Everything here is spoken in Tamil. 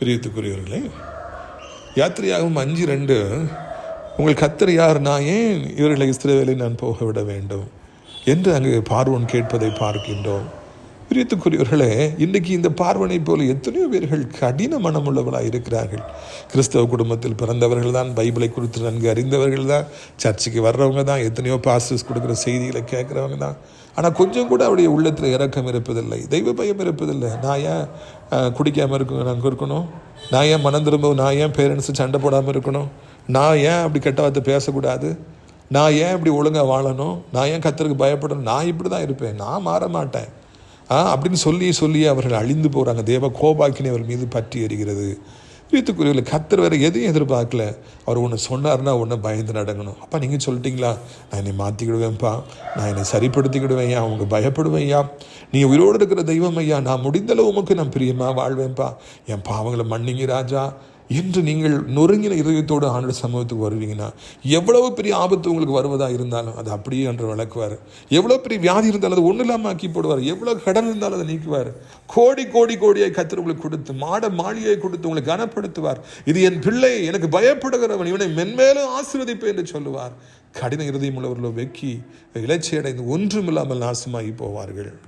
பிரியத்துக்குரியவர்களே யாத்திரையாகவும் அஞ்சு ரெண்டு உங்கள் கத்தர் யார்? நான் ஏன் இவர்களை இஸ்ரேவேலை நான் போக விட வேண்டும்? என்று அங்கு பார்வோன் கேட்பதை பார்க்கின்றோம். பிரியத்துக்குரியவர்களே இன்றைக்கு இந்த பார்வனை போல எத்தனையோ பேர்கள் கடின மனமுள்ளவர்களாக இருக்கிறார்கள். கிறிஸ்தவ குடும்பத்தில் பிறந்தவர்கள் தான் பைபிளை குறித்து நன்கு அறிந்தவர்கள் தான் சர்ச்சுக்கு வர்றவங்க தான் எத்தனையோ பாஸ்டர்ஸ் கொடுக்குற செய்திகளை கேட்குறவங்க தான் ஆனால் கொஞ்சம் கூட அவருடைய உள்ளத்தில் இறக்கம் இருப்பதில்லை தெய்வ பயம் இருப்பதில்லை. நான் ஏன் குடிக்காமல் இருக்கணும் இருக்க நாங்கள் இருக்கணும்? நான் ஏன் மனம் திரும்ப நான் ஏன் பேரண்ட்ஸு சண்டை போடாமல் இருக்கணும்? நான் ஏன் அப்படி கெட்ட வார்த்தை பேசக்கூடாது? நான் ஏன் இப்படி ஒழுங்காக வாழணும்? நான் ஏன் கத்தருக்கு பயப்படணும்? நான் இப்படி தான் இருப்பேன் நான் மாற மாட்டேன். அப்படின்னு சொல்லி சொல்லி அவர்கள் அழிந்து போகிறாங்க தேவ கோபாக்கினை அவர் மீது பற்றி எறிகிறது வீத்துக்குரியவில் கத்தர் வேறு எதையும் எதிர்பார்க்கல. அவர் ஒன்று சொன்னார்னா ஒன்று பயந்து நடங்கணும் அப்பா நீங்கள் சொல்லிட்டீங்களா? நான் என்னை மாற்றிக்கிடுவேன்ப்பா நான் என்னை சரிப்படுத்திக்கிடுவேன் ஐயா அவங்க பயப்படுவேன் ஐயா நீ உயிரோடு இருக்கிற தெய்வம் ஐயா. நான் முடிந்தளவு உமக்கு நான் பிரியமாக வாழ்வேன்ப்பா. என் பாவங்களை மன்னிங்க ராஜா. என்று நீங்கள் நொறுங்கின இதயத்தோடு ஆண்டு சமூகத்துக்கு வருவீங்கன்னா எவ்வளவு பெரிய ஆபத்து உங்களுக்கு வருவதாக இருந்தாலும் அது அப்படியே என்று விளக்குவார். எவ்வளோ பெரிய வியாதி இருந்தாலும் அது ஒன்றும் இல்லாமல் ஆக்கி போடுவார் எவ்வளோ கடன் இருந்தாலும் அதை நீக்குவார். கோடி கோடி கோடியாய் கத்திர உங்களுக்கு கொடுத்து மாட மாளிகையை கொடுத்து உங்களை கனப்படுத்துவார். இது என் பிள்ளை எனக்கு பயப்படுகிறவன் இவனை மென்மேலும் ஆசீர்வதிப்பேன் என்று சொல்லுவார். கடின இருதயம் உள்ளவர்களோ வெக்கி இலச்சி அடைந்து ஒன்றுமில்லாமல் நாசமாகி போவார்கள்.